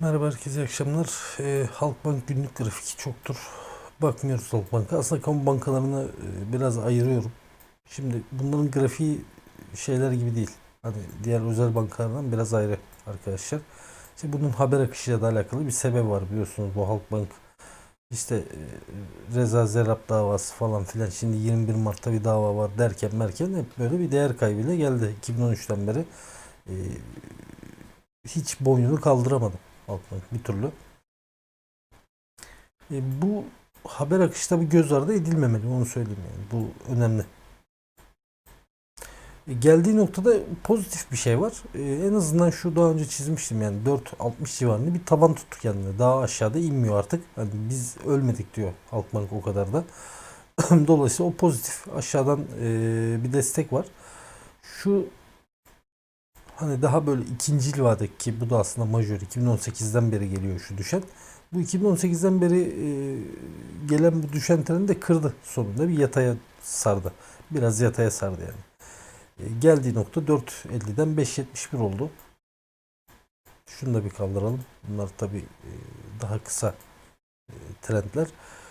Merhaba herkese akşamlar. Ee, Halkbank günlük grafiki çoktur. Bakmıyoruz Halkbank'a. Aslında kamu bankalarını e, biraz ayırıyorum. Şimdi bunların grafiği şeyler gibi değil. Hani diğer özel bankalardan biraz ayrı arkadaşlar. İşte bunun haber akışıyla da alakalı bir sebep var biliyorsunuz bu Halkbank. İşte e, Reza Zerrab davası falan filan. Şimdi 21 Mart'ta bir dava var derken merken hep böyle bir değer kaybıyla geldi. 2013'ten beri e, hiç boynunu kaldıramadı. Halkbank bir türlü. E, bu haber akışı tabii göz ardı edilmemeli onu söyleyeyim yani. Bu önemli. E, geldiği noktada pozitif bir şey var. E, en azından şu daha önce çizmiştim yani 4.60 civarında bir taban tuttu kendine. Daha aşağıda inmiyor artık. Hani biz ölmedik diyor Halkbank o kadar da. Dolayısıyla o pozitif. Aşağıdan e, bir destek var. Şu hani daha böyle ikinci vadeki ki bu da aslında majör 2018'den beri geliyor şu düşen. Bu 2018'den beri e, gelen bu düşen treni de kırdı sonunda bir yataya sardı. Biraz yataya sardı yani. E, geldiği nokta 4.50'den 5.71 oldu. Şunu da bir kaldıralım. Bunlar tabi daha kısa e, trendler.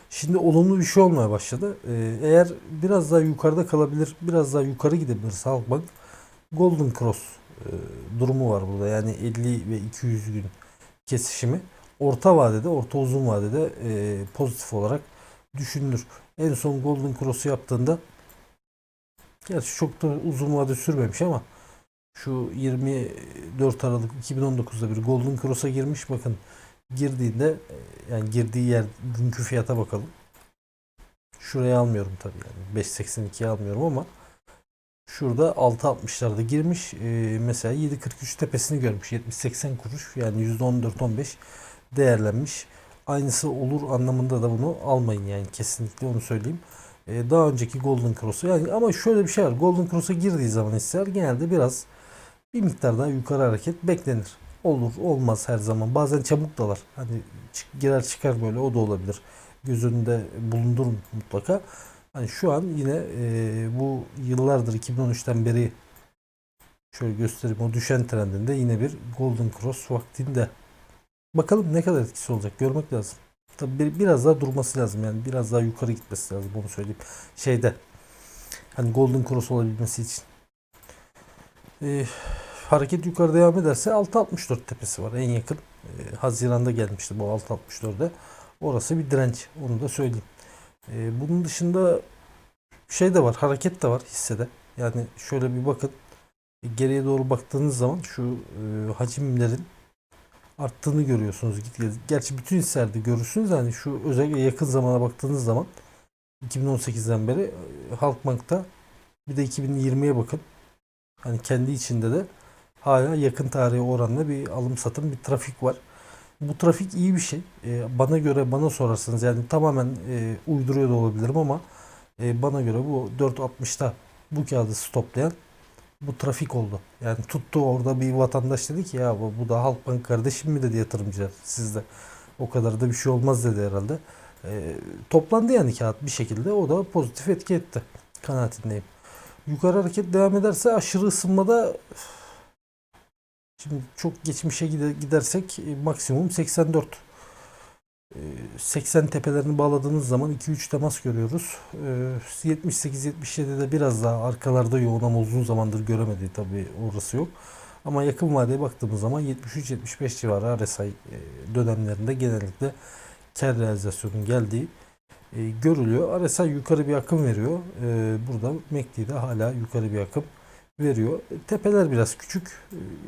Şimdi olumlu bir şey olmaya başladı. E, eğer biraz daha yukarıda kalabilir, biraz daha yukarı gidebilirse Halkbank Golden Cross e, durumu var burada. Yani 50 ve 200 gün kesişimi orta vadede, orta uzun vadede e, pozitif olarak düşünülür. En son Golden Cross'u yaptığında gerçi çok da uzun vade sürmemiş ama şu 24 Aralık 2019'da bir Golden Cross'a girmiş. Bakın girdiğinde e, yani girdiği yer günkü fiyata bakalım. Şuraya almıyorum tabii yani 5.82'ye almıyorum ama Şurada 6.60'larda girmiş. Ee, mesela 7.43 tepesini görmüş. 70-80 kuruş yani %14-15 değerlenmiş. Aynısı olur anlamında da bunu almayın yani kesinlikle onu söyleyeyim. Ee, daha önceki Golden Cross'u yani ama şöyle bir şey var. Golden Cross'a girdiği zaman hisseler genelde biraz bir miktar daha yukarı hareket beklenir. Olur olmaz her zaman. Bazen çabuk dalar. Hani çık, girer çıkar böyle o da olabilir. Göz önünde bulundurun mutlaka. Hani şu an yine e, bu yıllardır 2013'ten beri şöyle göstereyim o düşen trendinde yine bir Golden Cross vaktinde. Bakalım ne kadar etkisi olacak görmek lazım. Tabi bir, biraz daha durması lazım yani biraz daha yukarı gitmesi lazım onu söyleyeyim. Şeyde hani Golden Cross olabilmesi için. E, hareket yukarı devam ederse 6.64 tepesi var en yakın. E, Haziran'da gelmişti bu 6.64'de. Orası bir direnç onu da söyleyeyim. Ee, bunun dışında şey de var, hareket de var hissede. Yani şöyle bir bakın. Geriye doğru baktığınız zaman şu e, hacimlerin arttığını görüyorsunuz. Gerçi bütün hisselerde görürsünüz. Yani şu özellikle yakın zamana baktığınız zaman 2018'den beri e, Halkbank'ta bir de 2020'ye bakın. Hani kendi içinde de hala yakın tarihe oranla bir alım satım bir trafik var. Bu trafik iyi bir şey. E, bana göre bana sorarsanız yani tamamen e, uyduruyor da olabilirim ama e, bana göre bu 4.60'ta bu kağıdı stoplayan bu trafik oldu. Yani tuttu orada bir vatandaş dedi ki ya bu, da Halkbank kardeşim mi dedi yatırımcılar sizde. O kadar da bir şey olmaz dedi herhalde. E, toplandı yani kağıt bir şekilde o da pozitif etki etti. Kanaatindeyim. Yukarı hareket devam ederse aşırı ısınmada Şimdi çok geçmişe gidersek e, maksimum 84. 80 e, tepelerini bağladığınız zaman 2-3 temas görüyoruz. 78-77'de e, biraz daha arkalarda yoğun ama uzun zamandır göremedi tabi orası yok. Ama yakın vadeye baktığımız zaman 73-75 civarı RSI dönemlerinde genellikle kar realizasyonun geldiği görülüyor. RSI yukarı bir akım veriyor. Burada MACD'de hala yukarı bir akım veriyor. Tepeler biraz küçük.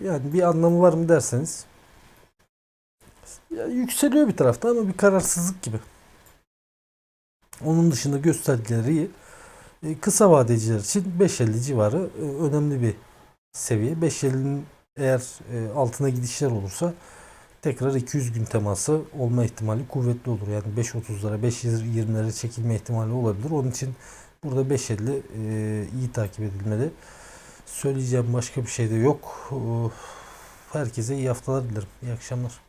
Yani bir anlamı var mı derseniz ya yükseliyor bir tarafta ama bir kararsızlık gibi. Onun dışında göstergeleri iyi. E, kısa vadeciler için 5.50 civarı e, önemli bir seviye. 5.50'nin eğer e, altına gidişler olursa tekrar 200 gün teması olma ihtimali kuvvetli olur. Yani 5.30'lara 5.20'lere çekilme ihtimali olabilir. Onun için burada 5.50 iyi takip edilmeli. Söyleyeceğim başka bir şey de yok. Herkese iyi haftalar dilerim. İyi akşamlar.